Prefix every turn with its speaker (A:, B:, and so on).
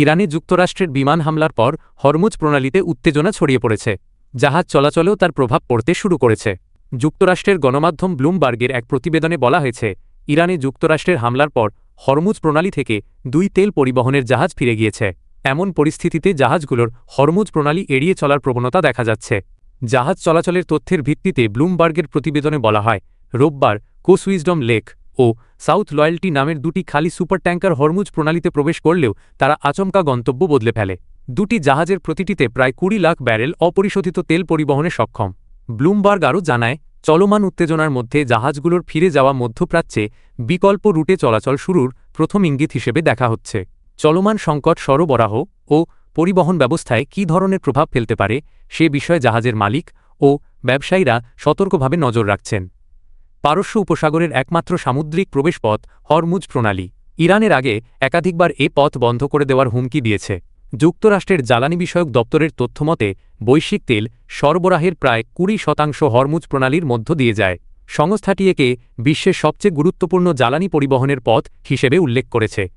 A: ইরানে যুক্তরাষ্ট্রের বিমান হামলার পর হরমুজ প্রণালীতে উত্তেজনা ছড়িয়ে পড়েছে, জাহাজ চলাচলেও তার প্রভাব পড়তে শুরু করেছে। যুক্তরাষ্ট্রের গণমাধ্যম ব্লুমবার্গের এক প্রতিবেদনে বলা হয়েছে, ইরানে যুক্তরাষ্ট্রের হামলার পর হরমুজ প্রণালী থেকে দুই তেল পরিবহনের জাহাজ ফিরে গিয়েছে। এমন পরিস্থিতিতে জাহাজগুলোর হরমুজ প্রণালী এড়িয়ে চলার প্রবণতা দেখা যাচ্ছে। জাহাজ চলাচলের তথ্যের ভিত্তিতে ব্লুমবার্গের প্রতিবেদনে বলা হয়, রোববার কোসুইজডম লেক ও সাউথ লয়্যাল্টি নামের দুটি খালি সুপার ট্যাঙ্কার হরমুজ প্রণালীতে প্রবেশ করলেও তারা আচমকা গন্তব্য বদলে ফেলে। দুটি জাহাজের প্রতিটিতে প্রায় কুড়ি লাখ ব্যারেল অপরিশোধিত তেল পরিবহনে সক্ষম। ব্লুমবার্গ আরও জানায়, চলমান উত্তেজনার মধ্যে জাহাজগুলোর ফিরে যাওয়া মধ্যপ্রাচ্যে বিকল্প রুটে চলাচল শুরুর প্রথম ইঙ্গিত হিসেবে দেখা হচ্ছে। চলমান সংকট সরবরাহ ও পরিবহন ব্যবস্থায় কী ধরনের প্রভাব ফেলতে পারে সে বিষয়ে জাহাজের মালিক ও ব্যবসায়ীরা সতর্কভাবে নজর রাখছেন। পারস্য উপসাগরের একমাত্র সামুদ্রিক প্রবেশপথ হরমুজ প্রণালী। ইরানের আগে একাধিকবার এ পথ বন্ধ করে দেওয়ার হুমকি দিয়েছে। যুক্তরাষ্ট্রের জ্বালানি বিষয়ক দপ্তরের তথ্যমতে, বৈশ্বিক তেল সরবরাহের প্রায় কুড়ি শতাংশ হরমুজ প্রণালীর মধ্য দিয়ে যায়। সংস্থাটি একে বিশ্বের সবচেয়ে গুরুত্বপূর্ণ জ্বালানি পরিবহনের পথ হিসেবে উল্লেখ করেছে।